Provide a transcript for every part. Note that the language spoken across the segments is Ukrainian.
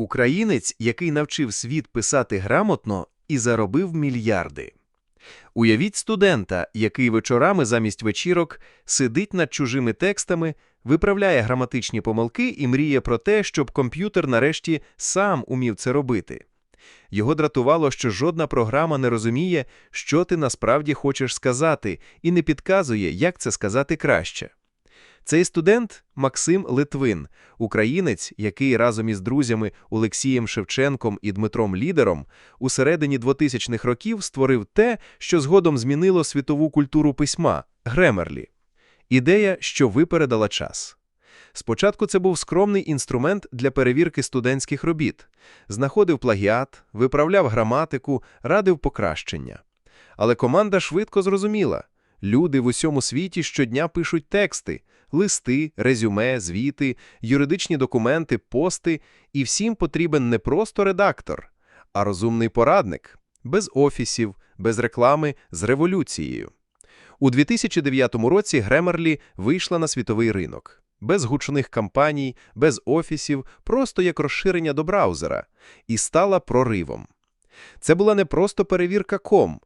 Українець, який навчив світ писати грамотно і заробив мільярди. Уявіть студента, який вечорами замість вечірок сидить над чужими текстами, виправляє граматичні помилки і мріє про те, щоб комп'ютер нарешті сам умів це робити. Його дратувало, що жодна програма не розуміє, що ти насправді хочеш сказати, і не підказує, як це сказати краще. Цей студент Максим Литвин, українець, який разом із друзями Олексієм Шевченком і Дмитром Лідером у середині 2000-х років створив те, що згодом змінило світову культуру письма – Гремерлі. Ідея, що випередила час. Спочатку це був скромний інструмент для перевірки студентських робіт. Знаходив плагіат, виправляв граматику, радив покращення. Але команда швидко зрозуміла – люди в усьому світі щодня пишуть тексти, листи, резюме, звіти, юридичні документи, пости, і всім потрібен не просто редактор, а розумний порадник, без офісів, без реклами, з революцією. У 2009 році Grammarly вийшла на світовий ринок. Без гучних кампаній, без офісів, просто як розширення до браузера, і стала проривом. Це була не просто перевірка ком,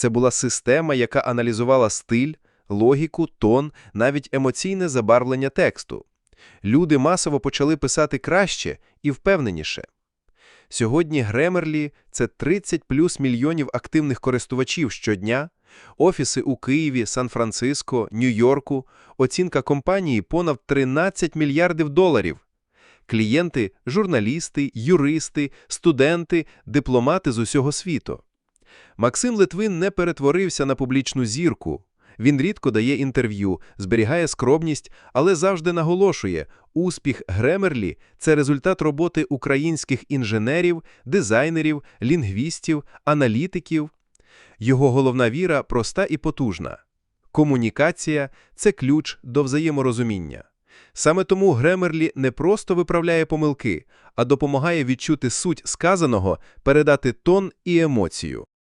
це була система, яка аналізувала стиль, логіку, тон, навіть емоційне забарвлення тексту. Люди масово почали писати краще і впевненіше. Сьогодні Grammarly – це 30 плюс мільйонів активних користувачів щодня, офіси у Києві, Сан-Франциско, Нью-Йорку, оцінка компанії понад 13 мільярдів доларів. Клієнти – журналісти, юристи, студенти, дипломати з усього світу. Максим Литвин не перетворився на публічну зірку. Він рідко дає інтерв'ю, зберігає скромність, але завжди наголошує, успіх Гремерлі – це результат роботи українських інженерів, дизайнерів, лінгвістів, аналітиків. Його головна віра проста і потужна. Комунікація – це ключ до взаєморозуміння. Саме тому Гремерлі не просто виправляє помилки, а допомагає відчути суть сказаного, передати тон і емоцію.